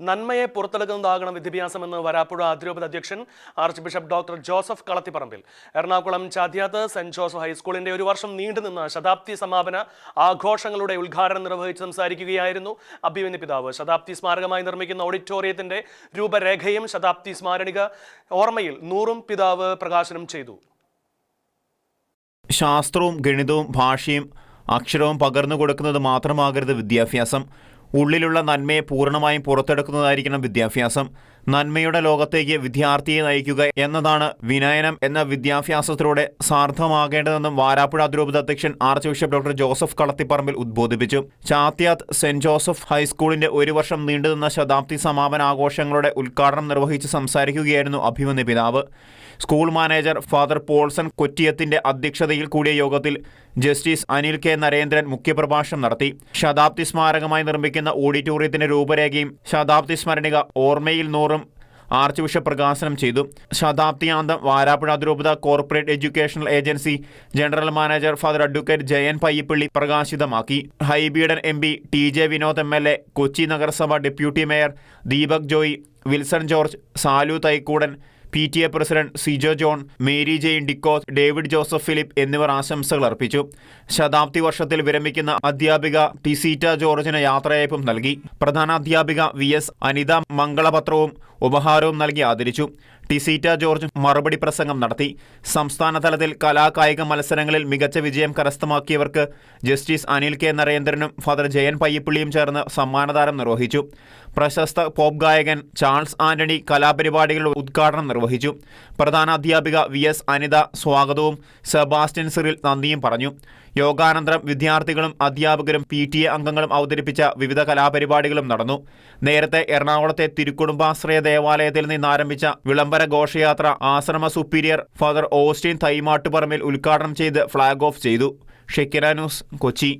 നന്മയെ പുറത്തെടുക്കുന്നതാകണം വിദ്യാഭ്യാസമെന്ന് വരാപ്പുഴ അതിരൂപത അധ്യക്ഷൻ archbishop doctor Joseph Kalathiparambil. Ernakulam Chathyath saint Joseph ഹൈസ്കൂളിന്റെ ഒരു വർഷം നീണ്ടുനിന്ന ശതാബ്ദി സമാപന ആഘോഷങ്ങളുടെ ഉദ്ഘാടനം നിർവഹിച്ച് സംസാരിക്കുകയായിരുന്നു അഭിമന്യ പിതാവ്. ശതാബ്ദി സ്മാരകമായി നിർമ്മിക്കുന്ന ഓഡിറ്റോറിയത്തിന്റെ രൂപരേഖയും ശതാബ്ദി സ്മാരണിക ഓർമ്മയിൽ നൂറും പിതാവ് പ്രകാശനം ചെയ്തു. ശാസ്ത്രവും ഗണിതവും ഭാഷയും അക്ഷരവും പകർന്നു കൊടുക്കുന്നത് മാത്രമാകരുത് വിദ്യാഭ്യാസം. ഉള്ളിലുള്ള നന്മയെ പൂർണമായും പുറത്തെടുക്കുന്നതായിരിക്കണം വിദ്യാഭ്യാസം. നന്മയുടെ ലോകത്തേക്ക് വിദ്യാർത്ഥിയെ നയിക്കുക എന്നതാണ് വിനയനം എന്ന വിദ്യാഭ്യാസത്തിലൂടെ സാർത്ഥമാകേണ്ടതെന്നും വാരാപ്പുഴ അതിരൂപത അധ്യക്ഷൻ archbishop doctor Joseph Kalathiparambil ഉദ്ബോധിപ്പിച്ചു. ചാത്യാത് സെന്റ് ജോസഫ് ഹൈസ്കൂളിന്റെ ഒരു വർഷം നീണ്ടുനിന്ന ശതാബ്ദി സമാപന ആഘോഷങ്ങളുടെ ഉദ്ഘാടനം നിർവഹിച്ച് സംസാരിക്കുകയായിരുന്നു അഭിമന്യ പിതാവ്. സ്കൂൾ മാനേജർ ഫാദർ പോൾസൺ കൊറ്റിയത്തിന്റെ അധ്യക്ഷതയിൽ കൂടിയ യോഗത്തിൽ ജസ്റ്റിസ് അനിൽ കെ നരേന്ദ്രൻ മുഖ്യപ്രഭാഷണം നടത്തി. ശതാബ്ദി സ്മാരകമായി നിർമ്മിക്കുന്ന ഓഡിറ്റോറിയത്തിന്റെ രൂപരേഖയും ശതാബ്ദി സ്മരണിക ഓർമ്മയിൽ നൂറും ആർച്ച് ബിഷപ്പ് പ്രകാശനം ചെയ്തു. ശതാബ്ദിയാന്തം വാരാപ്പുഴ അതിരൂപത corporate educational agency general manager father advocate Jayan Payyappilly പ്രകാശിതമാക്കി. Hibi Eden M P T J Vinod M L A Kochi നഗരസഭ deputy mayor Deepak Joy Wilson George Salu Thaikoodan P T A president Sijo John Mary Jane ഡിക്കോസ് David Joseph Philip എന്നിവർ ആശംസകൾ അർപ്പിച്ചു. ശതാബ്ദി വർഷത്തിൽ വിരമിക്കുന്ന അധ്യാപിക ടിസീറ്റ ജോർജിന് യാത്രയയപ്പും നൽകി. പ്രധാന അധ്യാപിക വി എസ് അനിത മംഗളപത്രവും ഉപഹാരവും നൽകി ആദരിച്ചു. ടിസീറ്റ ജോർജ് മറുപടി പ്രസംഗം നടത്തി. സംസ്ഥാന തലത്തിൽ കലാകായിക മത്സരങ്ങളിൽ മികച്ച വിജയം കരസ്ഥമാക്കിയവർക്ക് ജസ്റ്റിസ് അനിൽ കെ നരേന്ദ്രനും ഫാദർ ജയൻ പയ്യപ്പള്ളിയും ചേർന്ന് സമ്മാനദാനം നിർവഹിച്ചു. പ്രശസ്ത പോപ്പ് ഗായകൻ ചാൾസ് ആന്റണി കലാപരിപാടികളുടെ ഉദ്ഘാടനം നിർവഹിച്ചു. പ്രധാന അധ്യാപിക വി എസ് അനിത സ്വാഗതവും സെബാസ്റ്റ്യൻ സിറിൽ നന്ദിയും പറഞ്ഞു. യോഗാനന്തരം വിദ്യാർത്ഥികളും അധ്യാപകരും പി ടി എ അംഗങ്ങളും അവതരിപ്പിച്ച വിവിധ കലാപരിപാടികളും നടന്നു. നേരത്തെ എറണാകുളത്തെ തിരുക്കുടുംബാശ്രയ ദേവാലയത്തിൽ നിന്ന് ആരംഭിച്ച വിളംബര ഘോഷയാത്ര ആശ്രമ സുപ്പീരിയർ ഫാദർ ഓസ്റ്റിൻ തൈമാട്ടുപറമ്പിൽ ഉദ്ഘാടനം ചെയ്ത് ഫ്ളാഗ് ഓഫ് ചെയ്തു. ഷെക്കിര ന്യൂസ് കൊച്ചി.